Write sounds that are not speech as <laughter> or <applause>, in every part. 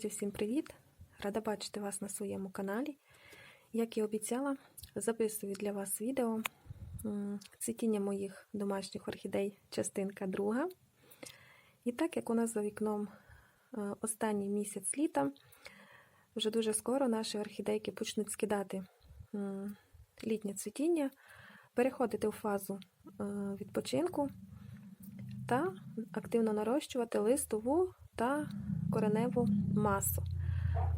Друзі, всім привіт! Рада бачити вас на своєму каналі. Як і обіцяла, записую для вас відео цвітіння моїх домашніх орхідей, частинка друга. І так як у нас за вікном е, останній місяць літа, вже дуже скоро наші орхідейки почнуть скидати літнє цвітіння, переходити у фазу е, відпочинку та активно нарощувати листову та кореневу масу.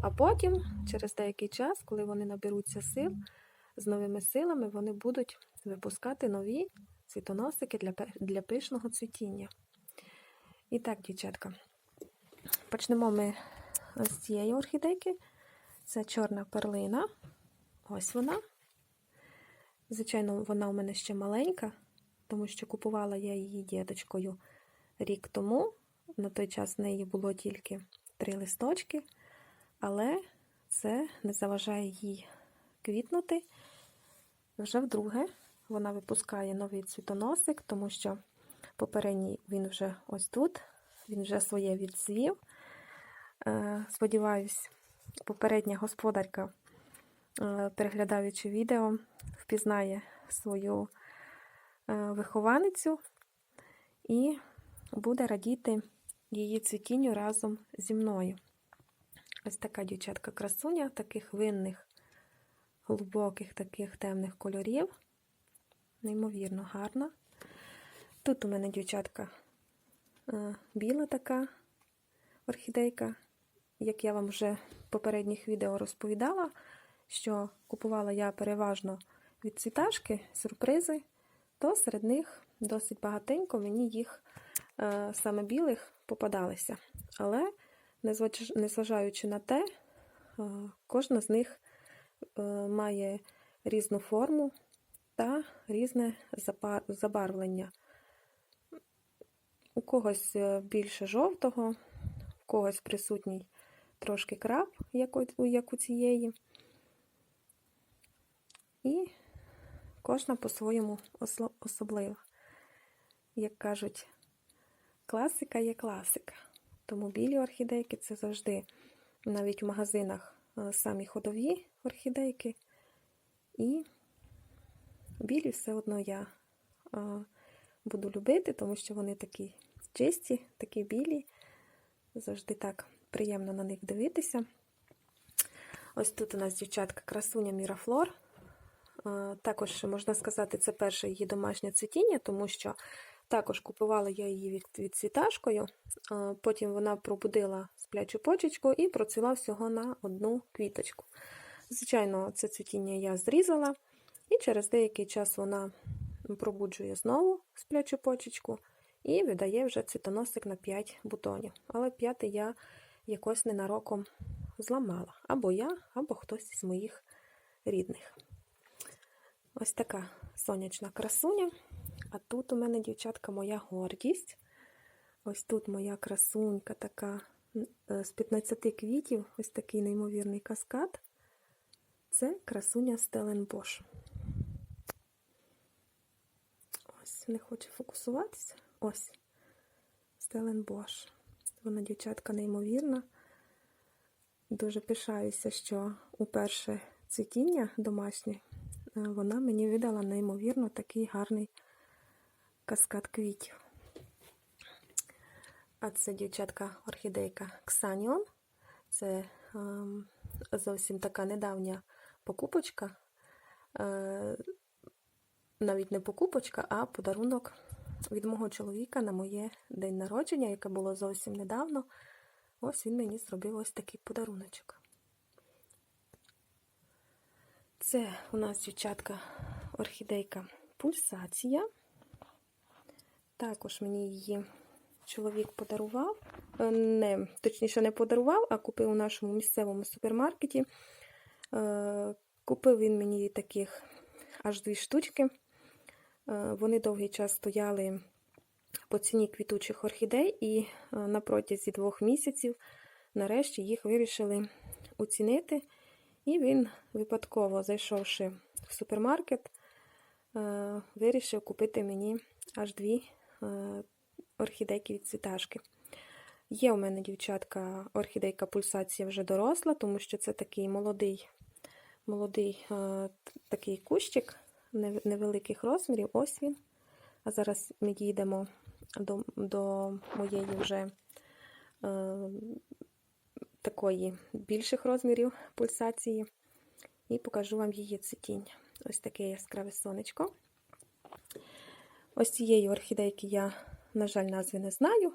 А потім, через деякий час, коли вони наберуться сил, з новими силами вони будуть випускати нові цвітоносики для, для пишного цвітіння. І так, дівчатка, почнемо ми з цієї орхідейки. Це чорна перлина. Ось вона. Звичайно, вона у мене ще маленька, тому що купувала я її діточкою рік тому. На той час в неї було тільки три листочки, але це не заважає їй квітнути. Вже вдруге вона випускає новий цвітоносик, тому що попередній він вже ось тут, він вже своє відзвів. Е, Сподіваюсь, попередня господарка, е, переглядаючи відео, впізнає свою е, вихованицю і буде радіти її цвітінню разом зі мною. Ось така дівчатка красуня, таких винних, глибоких, таких темних кольорів. Неймовірно гарна. Тут у мене дівчатка е, біла така орхідейка, як я вам вже в попередніх відео розповідала, що купувала я переважно від цвіташки, сюрпризи, то серед них досить багатенько мені їх е, саме білих попадалися. Але, незважаючи на те, е, кожна з них е, має різну форму та різне забарвлення. У когось е, більше жовтого, у когось присутній трошки краб, як у, цієї. І кожна по-своєму особлива. Як кажуть, класика є класика. Тому білі орхідейки це завжди навіть в магазинах е, самі ходові орхідейки. І білі все одно я е, буду любити, тому що вони такі чисті, такі білі. Завжди так приємно на них дивитися. Ось тут у нас дівчатка красуня Мірафлор. Е, Також, можна сказати, це перше її домашнє цвітіння, тому що також купувала я її від, цвіташкою. Потім вона пробудила сплячу почечку і процвіла всього на одну квіточку. Звичайно, це цвітіння я зрізала, і через деякий час вона пробуджує знову сплячу почечку і видає вже цвітоносик на 5 бутонів. Але п'ятий я якось ненароком зламала. Або я, або хтось із моїх рідних. Ось така сонячна красуня. А тут у мене, дівчатка, моя гордість. Ось тут моя красунька така е, з 15 квітів, ось такий неймовірний каскад. Це красуня Стеленбош. Ось, не хоче фокусуватися. Ось. Стеленбош. Вона, дівчатка, неймовірна. Дуже пишаюся, що уперше цвітіння домашнє е, вона мені видала неймовірно такий гарний каскад квітів. А це дівчатка орхідейка Ксаніон. Це ем, зовсім така недавня покупочка. Е, навіть не покупочка, а подарунок від мого чоловіка на моє день народження, яке було зовсім недавно. Ось він мені зробив ось такий подаруночок. Це у нас дівчатка орхідейка пульсація. Також мені її чоловік подарував. Е, Не, точніше, не подарував, а купив у нашому місцевому супермаркеті. Е, Купив він мені таких аж дві штучки. Е, Вони довгий час стояли по ціні квітучих орхідей, і на протязі двох місяців нарешті їх вирішили оцінити. І він випадково, зайшовши в супермаркет, вирішив купити мені аж дві орхідейки від цвіташки. Є у мене, дівчатка, орхідейка пульсація вже доросла, тому що це такий молодий, молодий е, такий кущик невеликих розмірів. Ось він. А зараз ми дійдемо до, до моєї вже е, такої більших розмірів пульсації. І покажу вам її цвітіння. Ось таке яскраве сонечко. Ось цієї орхідейки я, на жаль, назви не знаю,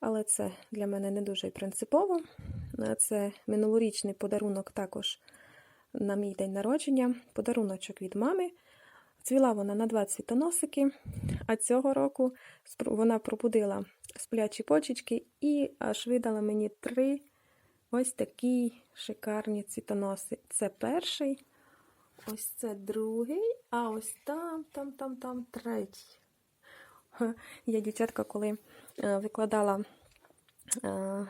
але це для мене не дуже принципово. Е, Це минулорічний подарунок також на мій день народження. Подаруночок від мами. Цвіла вона на два цвітоносики, а цього року вона пробудила сплячі почечки і аж видала мені три ось такі шикарні цвітоноси. Це перший, ось це другий, а ось там, там, там, там третій. Я, дівчатка, коли е, викладала е,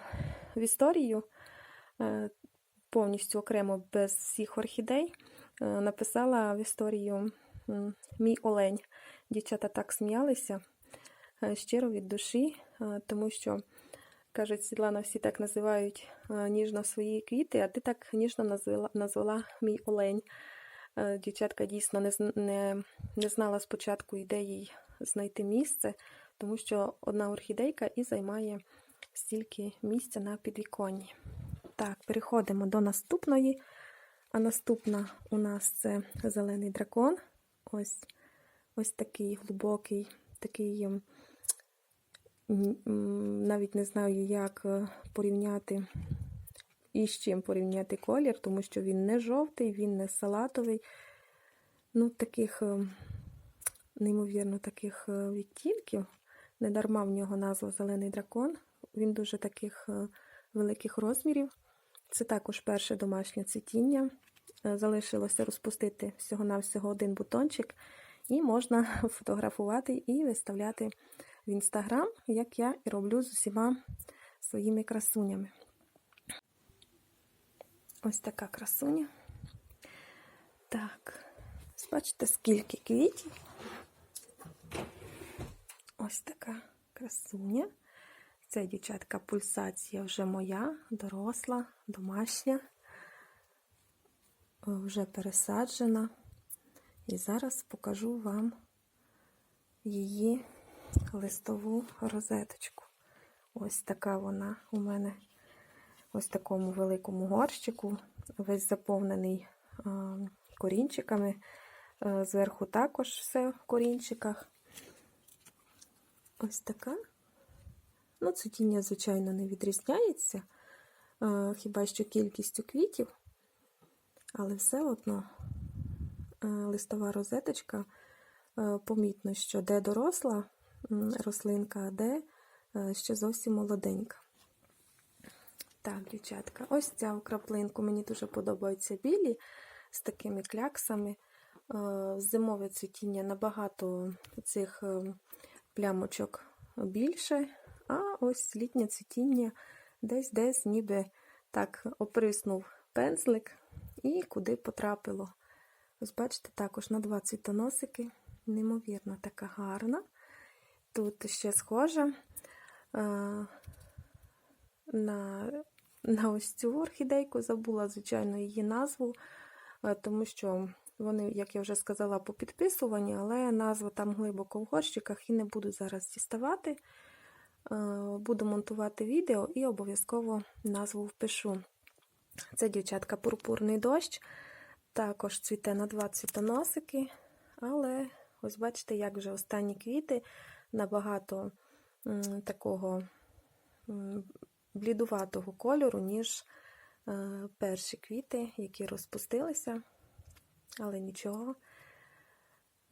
в історію е, повністю окремо без всіх орхідей, написала в історію мій олень. Дівчата так сміялися щиро від душі, тому що, кажуть, Світлана, всі так називають ніжно свої квіти, а ти так ніжно назвала, назвала мій олень. Е, Дівчатка дійсно не, не, не знала спочатку ідеї знайти місце, тому що одна орхідейка і займає стільки місця на підвіконні. Так, переходимо до наступної. А наступна у нас це зелений дракон. Ось, ось такий глибокий, такий, навіть не знаю, як е, порівняти і з чим порівняти колір, тому що він не жовтий, він не салатовий. Ну, таких, ем, неймовірно, таких е, відтінків. Недарма в нього назва Зелений дракон. Він дуже таких е, великих розмірів. Це також перше домашнє цвітіння. Е, Залишилося розпустити всього-навсього один бутончик, і можна <laughs> фотографувати і виставляти в інстаграм, як я і роблю з усіма своїми красунями. Ось така красуня. Так, бачите, скільки квітів. Ось така красуня. Це, дівчатка, пульсація вже моя, доросла, домашня, вже пересаджена. І зараз покажу вам її листову розеточку. Ось така вона у мене ось такому великому горщику, весь заповнений корінчиками. Е, Зверху також все в корінчиках. Ось така. Ну, цвітіння, звичайно, не відрізняється, е, хіба що кількістю квітів, але все одно е, листова розеточка, помітно, що де доросла рослинка, а де ще зовсім молоденька. Так, дівчатка, ось ця краплинку мені дуже подобаються білі з такими кляксами. Е, Зимове цвітіння набагато цих е, плямочок більше, а ось літнє цвітіння десь-десь ніби так оприснув пензлик і куди потрапило. Ось бачите, також на два цвітоносики. Неймовірно, така гарна. Тут ще схожа е, на, на ось цю орхідейку, забула, звичайно, її назву, е, тому що вони, як я вже сказала, по підписуванні, але назва там глибоко в горщиках і не буду зараз діставати. Е, Буду монтувати відео і обов'язково назву впишу. Це дівчатка пурпурний дощ. Також цвіте на два цвітоносики, але ось бачите, як вже останні квіти набагато такого блідуватого кольору, ніж е, перші квіти, які розпустилися. Але нічого,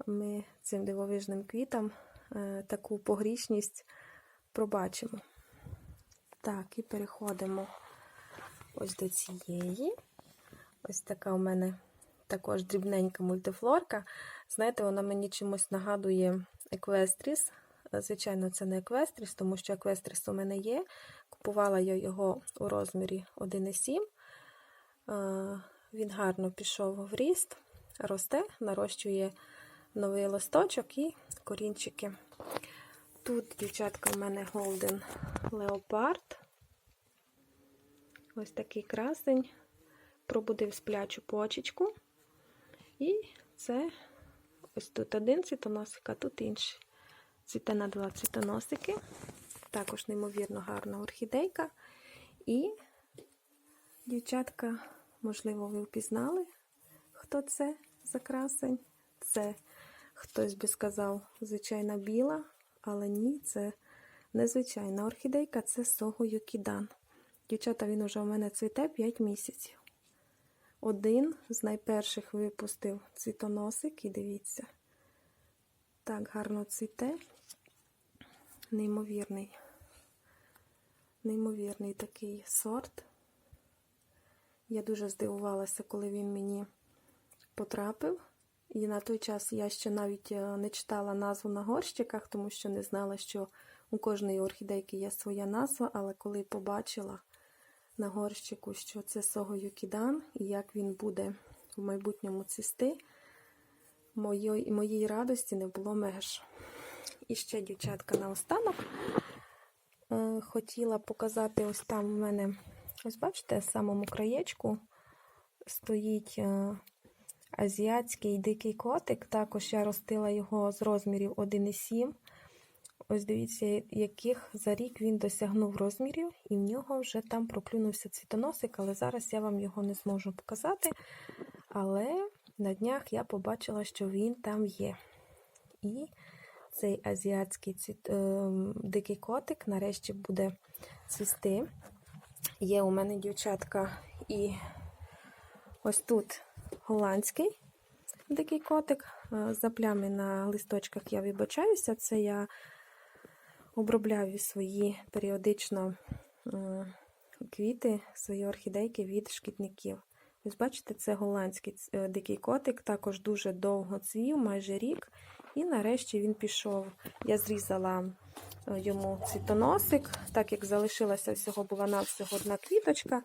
ми цим дивовижним квітам е, таку погрішність пробачимо. Так, і переходимо ось до цієї. Ось така у мене також дрібненька мультифлорка. Знаєте, вона мені чимось нагадує еквестріс. Звичайно, це не еквестріс, тому що еквестріс у мене є. Купувала я його у розмірі 1,7. Е, Він гарно пішов в ріст, росте, нарощує новий листочок і корінчики. Тут, дівчатка, в мене Golden Leopard. Ось такий красень. Пробудив сплячу почечку. І це ось тут один цвітоносик, а тут інший. Цвіте на два цвітоносики. Також неймовірно гарна орхідейка. І, дівчатка, можливо, ви впізнали, хто це за красень. Це хтось би сказав, звичайна біла, але ні, це незвичайна орхідейка, це Сого Юкідан. Дівчата, він уже у мене цвіте 5 місяців. Один з найперших випустив цвітоносик, і дивіться, так гарно цвіте. Неймовірний, неймовірний такий сорт. Я дуже здивувалася, коли він мені потрапив. І на той час я ще навіть е, не читала назву на горщиках, тому що не знала, що у кожної орхідейки є своя назва, але коли побачила на горщику, що це Сого Юкідан, і як він буде в майбутньому цвісти, моєї, моїй радості не було меж. І ще, дівчатка, наостанок хотіла показати ось там в мене, ось бачите, в самому краєчку стоїть. Е, азіатський дикий котик. Також я ростила його з розмірів 1,7. Ось дивіться, яких за рік він досягнув розмірів, і в нього вже там проклюнувся цвітоносик, але зараз я вам його не зможу показати. Але на днях я побачила, що він там є. І цей азіатський цвіт... е, дикий котик нарешті буде цвісти. Є у мене дівчатка і ось тут голландський дикий котик. Е, За плями на листочках я вибачаюся. Це я обробляю свої періодично е, квіти, свої орхідейки від шкідників. Ось бачите, це голландський дикий котик, також дуже довго цвів, майже рік. І нарешті він пішов. Я зрізала йому цвітоносик, так як залишилася всього, була на всього одна квіточка.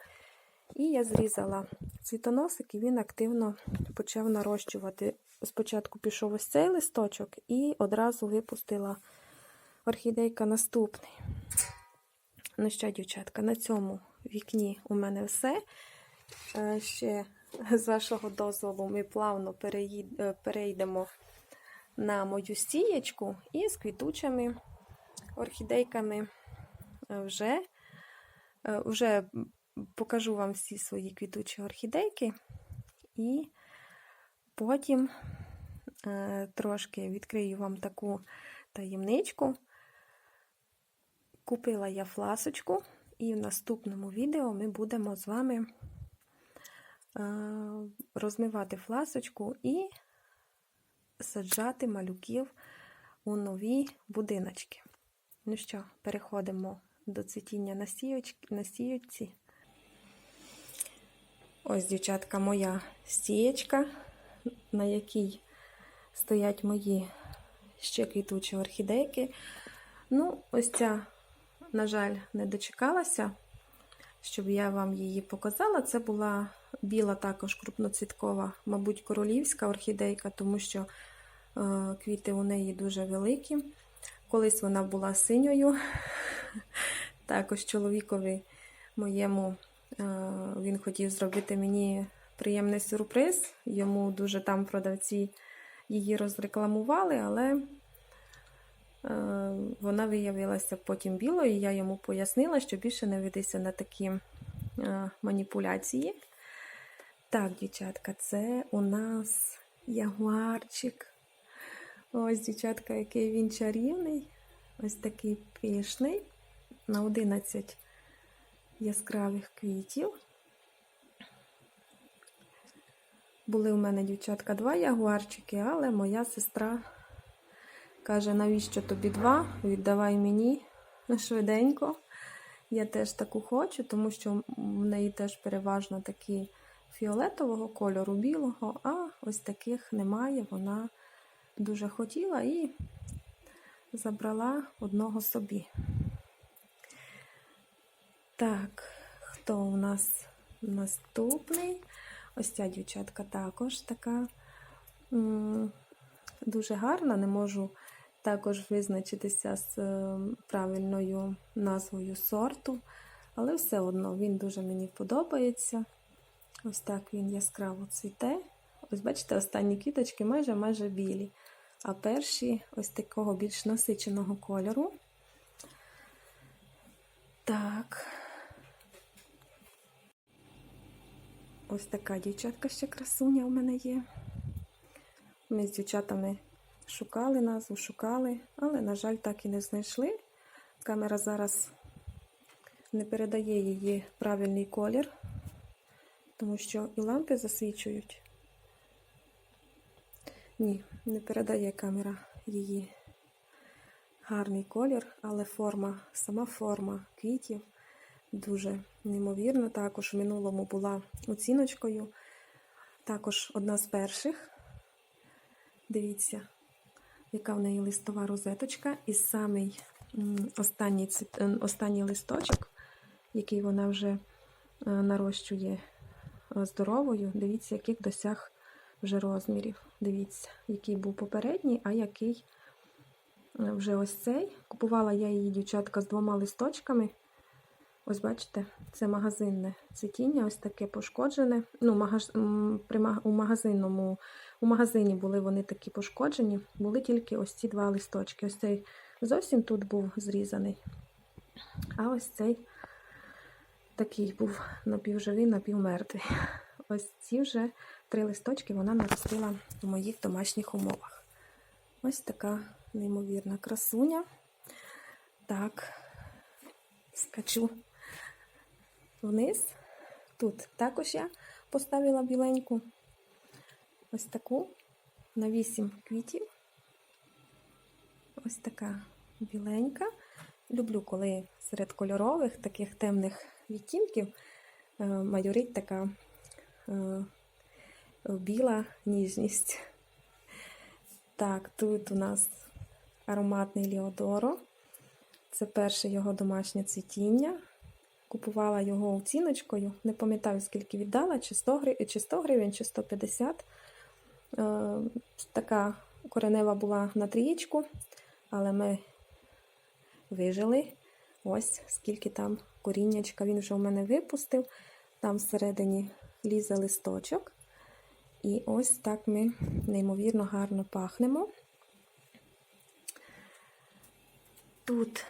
І я зрізала цвітоносик, і він активно почав нарощувати. Спочатку пішов ось цей листочок, і одразу випустила орхідейка наступний. Ну що, дівчатка, на цьому вікні у мене все. Е, Ще з вашого дозволу ми плавно перейдемо на мою стієчку і з квітучими орхідейками вже, е, вже покажу вам всі свої квітучі орхідейки, і потім е, трошки відкрию вам таку таємничку. Купила я фласочку, і в наступному відео ми будемо з вами е, розмивати фласочку і саджати малюків у нові будиночки. Ну що, переходимо до цвітіння на, на. Ось, дівчатка, моя стієчка, на якій стоять мої ще квітучі орхідейки. Ну, ось ця, на жаль, не дочекалася, щоб я вам її показала. Це була біла також крупноцвіткова, мабуть, королівська орхідейка, тому що е, квіти у неї дуже великі. Колись вона була синьою. <laughs> Також чоловікові моєму він хотів зробити мені приємний сюрприз. Йому дуже там продавці її розрекламували, але вона виявилася потім білою, і я йому пояснила, що більше не ведися на такі маніпуляції. Так, дівчатка, це у нас ягуарчик. Ось, дівчатка, який він чарівний. Ось такий пишний. На 11 яскравих квітів. Були у мене, дівчатка, два ягуарчики, але моя сестра каже, навіщо тобі два? Віддавай мені швиденько. Я теж таку хочу, тому що в неї теж переважно такі фіолетового кольору, білого, а ось таких немає. Вона дуже хотіла і забрала одного собі. Так, хто у нас наступний? Ось ця дівчатка також така дуже гарна, не можу також визначитися з е, правильною назвою сорту, але все одно він дуже мені подобається. Ось так він яскраво цвіте. Ось бачите, останні квіточки майже майже білі, а перші ось такого більш насиченого кольору. Так. Ось така дівчатка ще красуня в мене є. Ми з дівчатами шукали назву, шукали, але, на жаль, так і не знайшли. Камера зараз не передає її правильний колір, тому що і лампи засвічують. Ні, не передає камера її гарний колір, але форма, сама форма квітів дуже неймовірна. Також в минулому була оціночкою. Також одна з перших. Дивіться, яка в неї листова розеточка. І самий останній, е, останній листочок, який вона вже е, нарощує е, здоровою. Дивіться, яких досяг вже розмірів. Дивіться, який був попередній, а який вже ось цей. Купувала я її, дівчатка, з двома листочками. Ось бачите, це магазинне цвітіння, ось таке пошкоджене. Ну, магаз... у магазинному у магазині були вони такі пошкоджені, були тільки ось ці два листочки. Ось цей зовсім тут був зрізаний. А ось цей такий був напівживий, напівмертвий. Ось ці вже три листочки вона наростила у моїх домашніх умовах. Ось така неймовірна красуня. Так, скачу вниз. Тут також я поставила біленьку. Ось таку на 8 квітів. Ось така біленька. Люблю, коли серед кольорових, таких темних відтінків е, майорить така е, біла ніжність. Так, тут у нас ароматний Ліодоро. Це перше його домашнє цвітіння. Купувала його оціночкою. Не пам'ятаю, скільки віддала, чи 100 гривень, чи 100 гривень, 150. Е, Така коренева була на трієчку, але ми вижили. Ось скільки там коріннячка він вже у мене випустив. Там всередині лізе листочок. І ось так ми неймовірно гарно пахнемо. Тут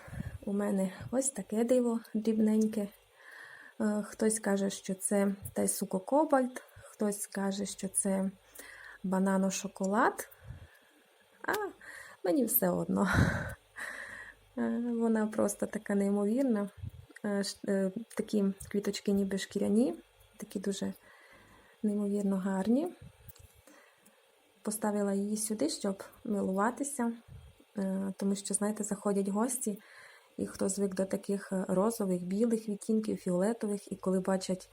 у мене ось таке диво дрібненьке. Е, Хтось каже, що це тайсуко кобальт, хтось каже, що це банано-шоколад. А мені все одно. Е, Вона просто така неймовірна. Е, е, Такі квіточки ніби шкіряні, такі дуже неймовірно гарні. Поставила її сюди, щоб милуватися, тому що, знаєте, заходять гості, і хто звик до таких розових, білих відтінків, фіолетових, і коли бачать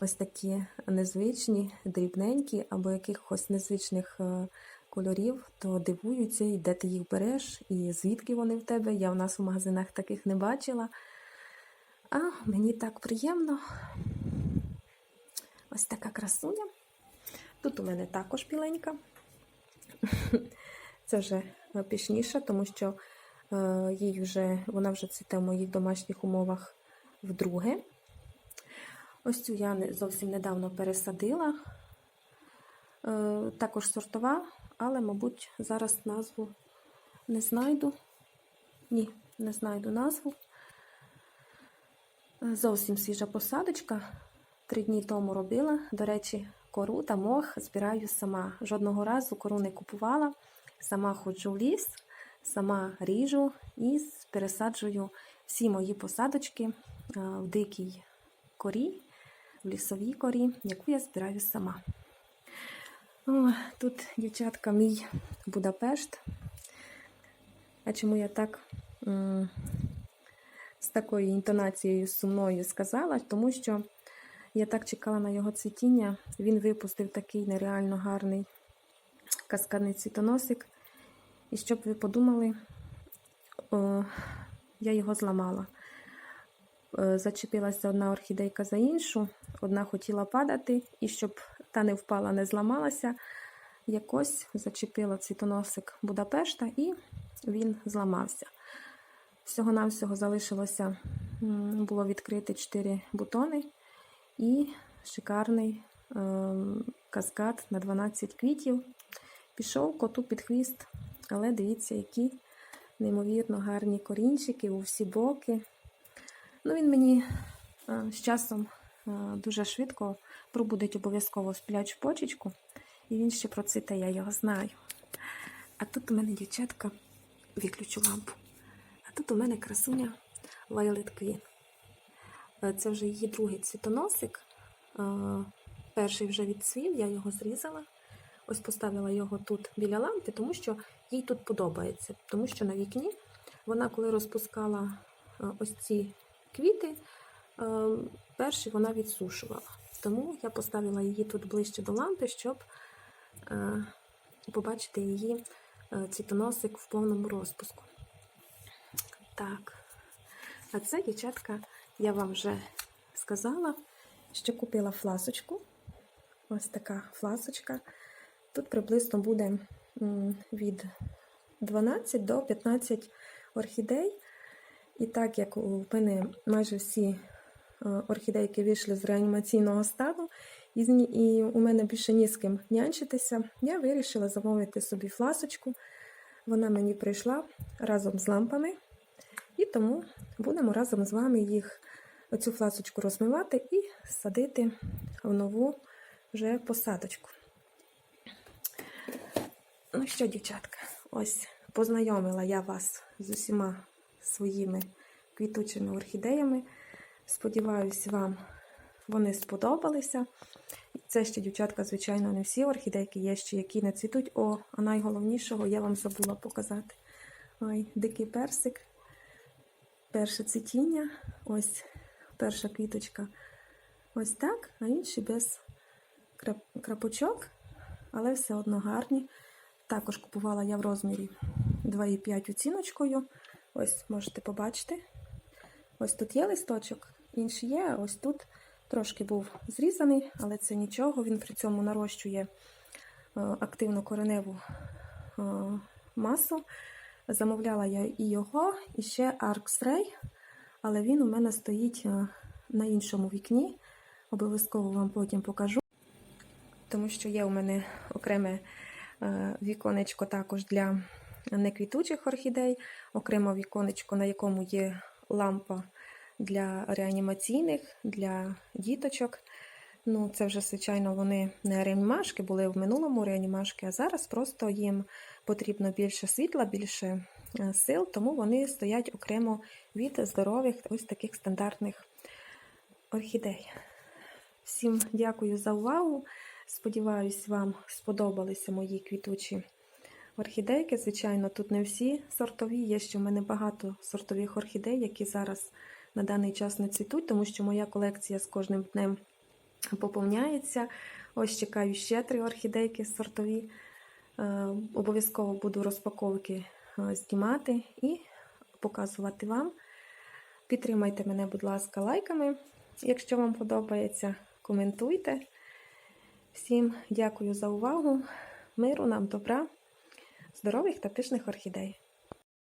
ось такі незвичні, дрібненькі або якихось незвичних е, кольорів, то дивуються, і де ти їх береш, і звідки вони в тебе. Я в нас в магазинах таких не бачила. А мені так приємно. Ось така красуня. Тут у мене також біленька. <laughs> Це вже е, пішніше, тому що е, їй вже, вона вже цвіте в моїх домашніх умовах вдруге. Ось цю я зовсім недавно пересадила. Е, також сортова, але, мабуть, зараз назву не знайду. Ні, не знайду назву. Е, Зовсім свіжа посадочка. Три дні тому робила. До речі, кору та мох збираю сама. Жодного разу кору не купувала. Сама ходжу в ліс, сама ріжу і пересаджую всі мої посадочки е, в дикій корі, в лісовій корі, яку я збираю сама. О, тут, дівчатка, мій Будапешт. А чому я так з такою інтонацією сумною сказала? Тому що я так чекала на його цвітіння. Він випустив такий нереально гарний каскадний цвітоносик. І щоб ви подумали, о, я його зламала. Е, Зачепилася одна орхідейка за іншу, одна хотіла падати, і щоб та не впала, не зламалася, якось зачепила цвітоносик Будапешта і він зламався. Всього-навсього залишилося, було відкрити 4 бутони і шикарний ем, каскад на 12 квітів. Пішов коту під хвіст, але дивіться, які неймовірно гарні корінчики у всі боки. Ну, він мені е, з часом е, дуже швидко пробудить обов'язково сплячу почечку, і він ще процвіте, я його знаю. А тут у мене дівчатка виключу лампу. А тут у мене красуня Violet Queen. Е, Це вже її другий цвітоносик. Перший вже відцвів, я його зрізала. Ось поставила його тут біля лампи, тому що їй тут подобається. Тому що на вікні вона, коли розпускала ось ці квіти, е, перші вона відсушувала. Тому я поставила її тут ближче до лампи, щоб е, побачити її е, цвітоносик в повному розпуску. Так, а це, дівчатка, я вам вже сказала, що купила фласочку. Ось така фласочка. Тут приблизно буде від 12 до 15 орхідей. І так як у мене майже всі е, орхідейки вийшли з реанімаційного стану, і, у мене більше ні з ким нянчитися, я вирішила замовити собі фласочку. Вона мені прийшла разом з лампами. І тому будемо разом з вами їх оцю фласочку розмивати і садити в нову вже посадочку. Ну що, дівчатка, ось познайомила я вас з усіма своїми квітучими орхідеями. Сподіваюсь, вам вони сподобалися. Це ще, дівчатка, звичайно, не всі орхідейки, є ще які не цвітуть. О, а найголовнішого я вам забула показати. Ой, дикий персик. Перше цвітіння. Ось перша квіточка. Ось так, а інші без крапочок, але все одно гарні. Також купувала я в розмірі 2,5 оціночкою. Ось можете побачити. Ось тут є листочок, інший є, а ось тут трошки був зрізаний, але це нічого. Він при цьому нарощує е, активну кореневу е, масу. Замовляла я і його, і ще Arx-Ray, але він у мене стоїть е, на іншому вікні. Обов'язково вам потім покажу, тому що є у мене окреме віконечко також для неквітучих орхідей, окремо віконечко, на якому є лампа для реанімаційних, для діточок. Ну, це вже, звичайно, вони не реанімашки, були в минулому реанімашки, а зараз просто їм потрібно більше світла, більше е, сил, тому вони стоять окремо від здорових, ось таких стандартних орхідей. Всім дякую за увагу. Сподіваюсь, вам сподобалися мої квітучі орхідейки. Звичайно, тут не всі сортові. Є ще в мене багато сортових орхідей, які зараз на даний час не цвітуть, тому що моя колекція з кожним днем поповняється. Ось чекаю ще три орхідейки сортові. Е, Обов'язково буду розпаковки е, знімати і показувати вам. Підтримайте мене, будь ласка, лайками, якщо вам подобається. Коментуйте. Всім дякую за увагу. Миру нам добра, здорових та пишних орхідей.